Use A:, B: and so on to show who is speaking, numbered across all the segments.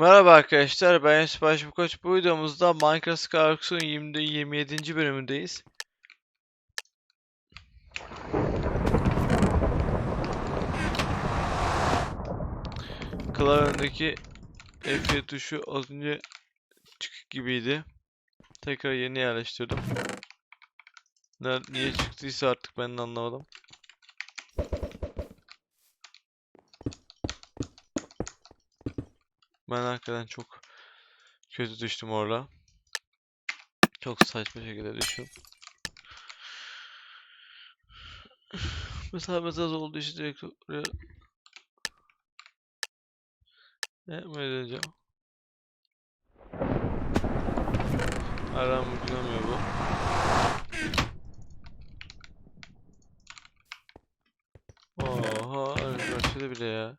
A: Merhaba arkadaşlar, ben Yusuf Başbuğ Koç. Bu videomuzda Minecraft Skyrocks'un 20 27. bölümündeyiz. Klavyemdeki F7 tuşu az önce çıkık gibiydi. Tekrar yeni yerleştirdim. Ne, niye çıktıysa artık ben de anlamadım. Ben hakikaten çok kötü düştüm orada. Çok saçma şekilde düştüm. Mesela mesela olduğu için direkt oraya yapmaya deneyeceğim. Aram bugünemiyor bu. Oha, başladı bile ya.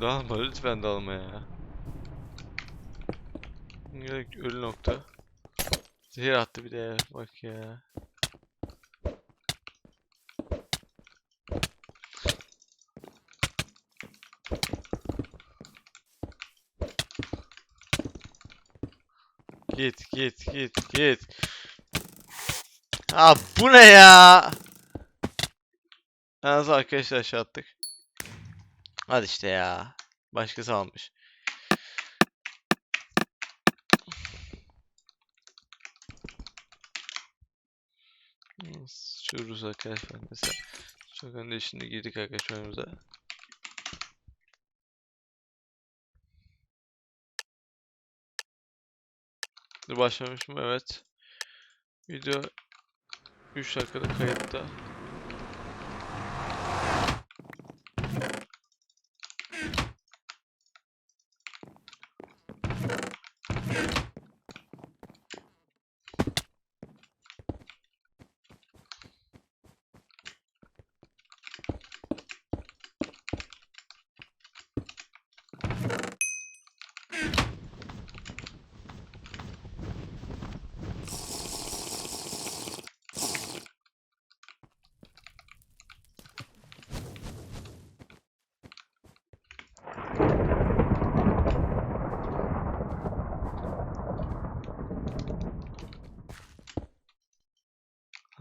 A: Dalma lütfen dalma ya. Direkt ölü nokta. Zehir attı bir de bak ya. Git git git git. Ha bu ne ya? Yalnız arkadaşlar aşağı attık. Hadi işte ya. Başkası almış. Şuruz arkadaşlar mesela. Çok önde şimdi girdik arkadaşlar oyunumuza. Dur başlamış mı? Evet. Video 3 dakikada kayıtta.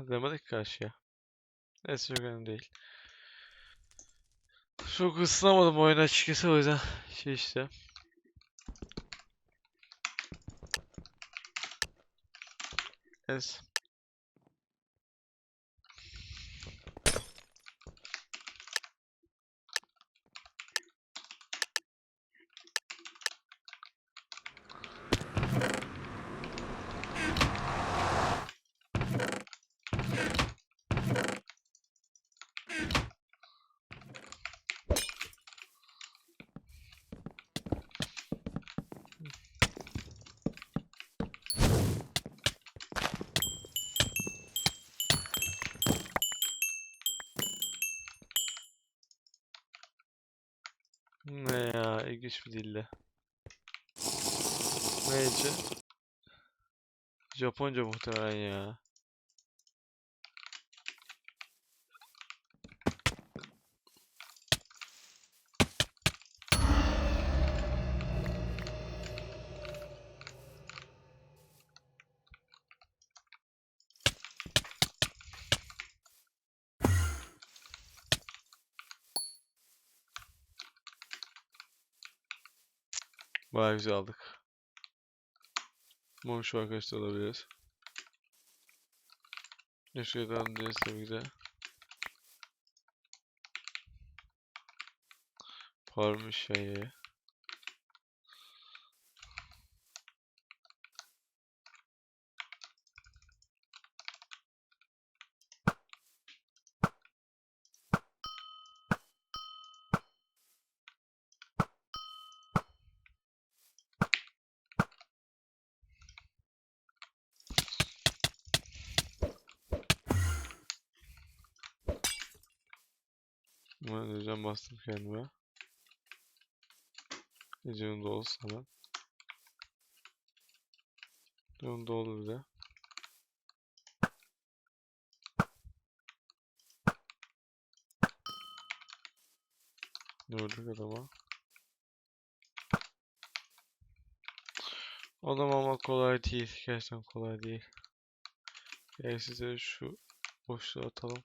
A: Atlayamadık karşıya. Neyse çok önemli değil. Çok ısınamadım oyuna açıkçası o yüzden şey işte. Neyse. Ne ya ilginç bir dilde. Neyce? Japonca muhtemelen ya. Bayağı güzel aldık. Umarım şu arkadaşlar alabiliriz. Şuradan diye tabii ki. Parmış şeyi. Ben düzen bastım kendime. Olsa hemen. Canım da olur bir de. Gördük adama. Adam ama kolay değil. Gerçekten kolay değil. Gel size şu boşluğu atalım.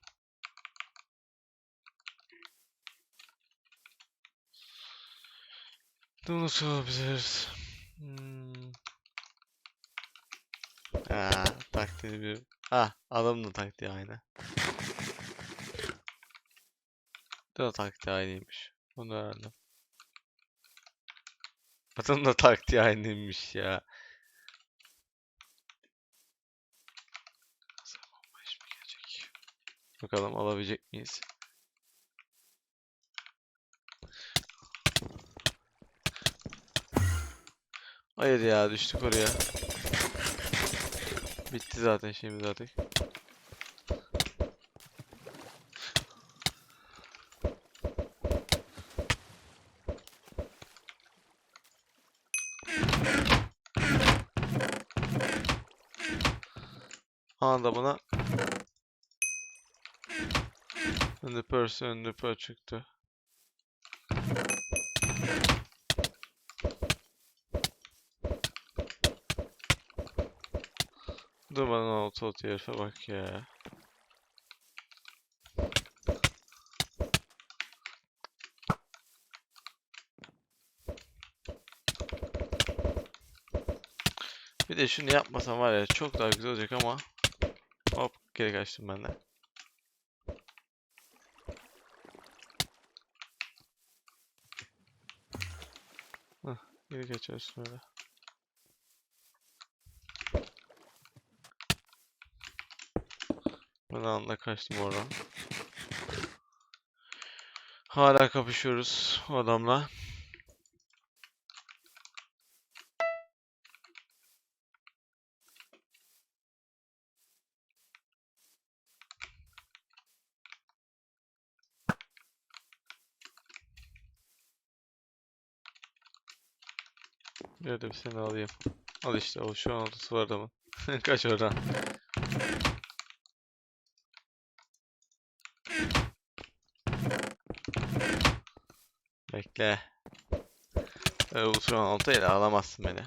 A: Bunu nasıl olabilir? Hmm. Taktiğini bir. Ha, adamın da taktiği aynı. Bu da taktiği aynıymış. Onu öğrendim. Adamın da taktiği aynıymış ya. Bakalım alabilecek miyiz? Hayır ya düştük oraya. Bitti zaten şimdi zaten. Anda buna Önde person önde per çıktı. Bana auto atıyor herife bak ya. Bir de şunu yapmasam var ya çok daha güzel olacak ama hop geri kaçtım ben de. Hah, geri kaçıyorsun öyle. Ben anla kaçtım oradan. Hala kapışıyoruz o adamla. Nerede bir seni alayım. Al işte o şu an ortası var adamın. Kaç oradan. Bekle. Ee, şu an oltayla alamazsın beni.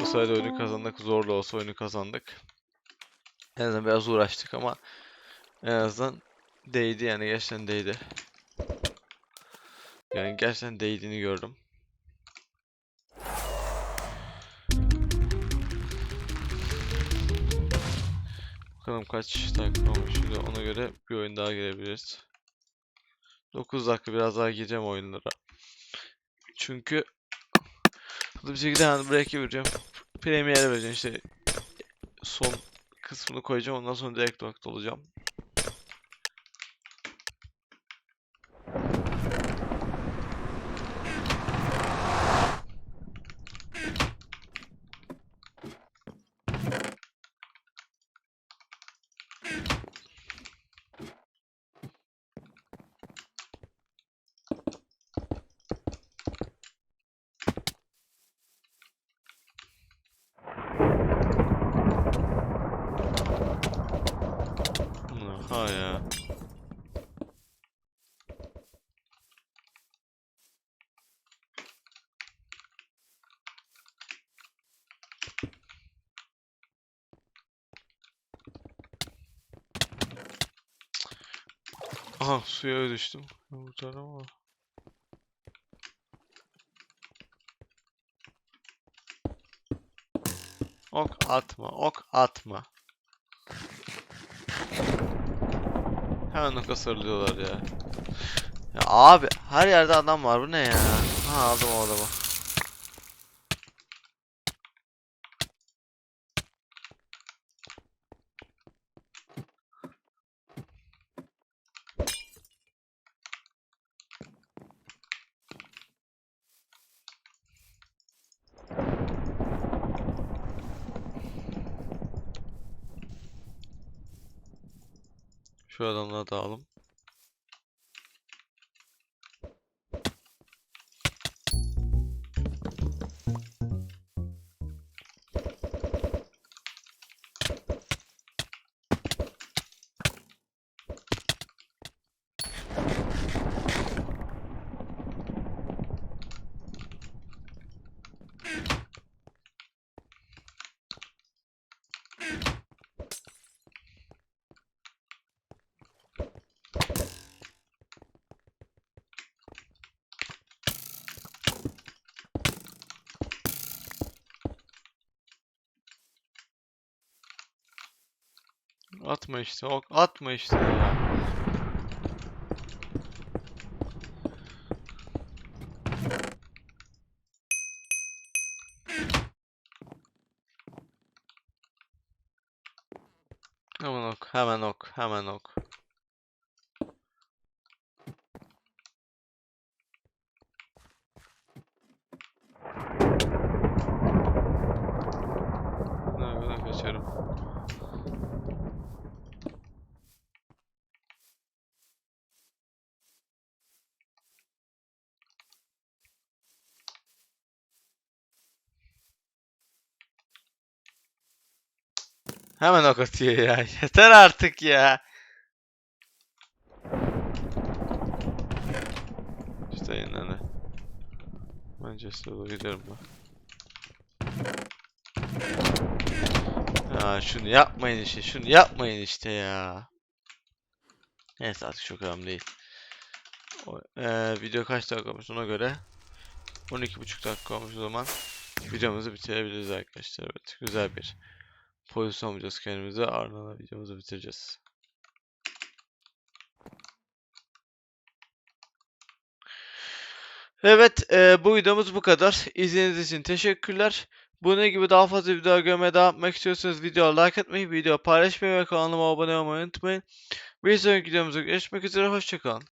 A: Bu sayede oyunu kazandık. Zorlu olsa oyunu kazandık. En azından biraz uğraştık ama en azından değdi yani gerçekten değdi. Yani gerçekten değdiğini gördüm. Bakalım kaç dakika olmuş şimdi ona göre bir oyun daha girebiliriz. 9 dakika biraz daha gireceğim oyunlara. Çünkü hızlı bir şekilde hani break'e vereceğim. Premiere vereceğim işte son kısmını koyacağım ondan sonra direkt nokta olacağım. hata ya. Aha suya düştüm. Kurtarım ama. Ok atma, ok atma. Hemen oka sarılıyorlar ya. Ya abi her yerde adam var bu ne ya? Ha aldım o adamı. Şu adamları da alalım. Atma işte, ok atma işte ya. Hemen ok, hemen ok, hemen ok. Hemen ok atıyor ya. Yeter artık ya. İşte ne? Manchester'a doğru giderim ben. Ya şunu yapmayın işte. Şunu yapmayın işte ya. Neyse artık çok önemli değil. O, eee, video kaç dakika olmuş ona göre 12,5 dakika olmuş o zaman videomuzu bitirebiliriz arkadaşlar. Evet güzel bir pozisyon bulacağız kendimize. Ardından videomuzu bitireceğiz. Evet, eee, bu videomuz bu kadar. İzlediğiniz için teşekkürler. Bunun gibi daha fazla video görmeye devam etmek istiyorsanız videoya like atmayı, video paylaşmayı ve kanalıma abone olmayı unutmayın. Bir sonraki videomuzda görüşmek üzere, hoşçakalın.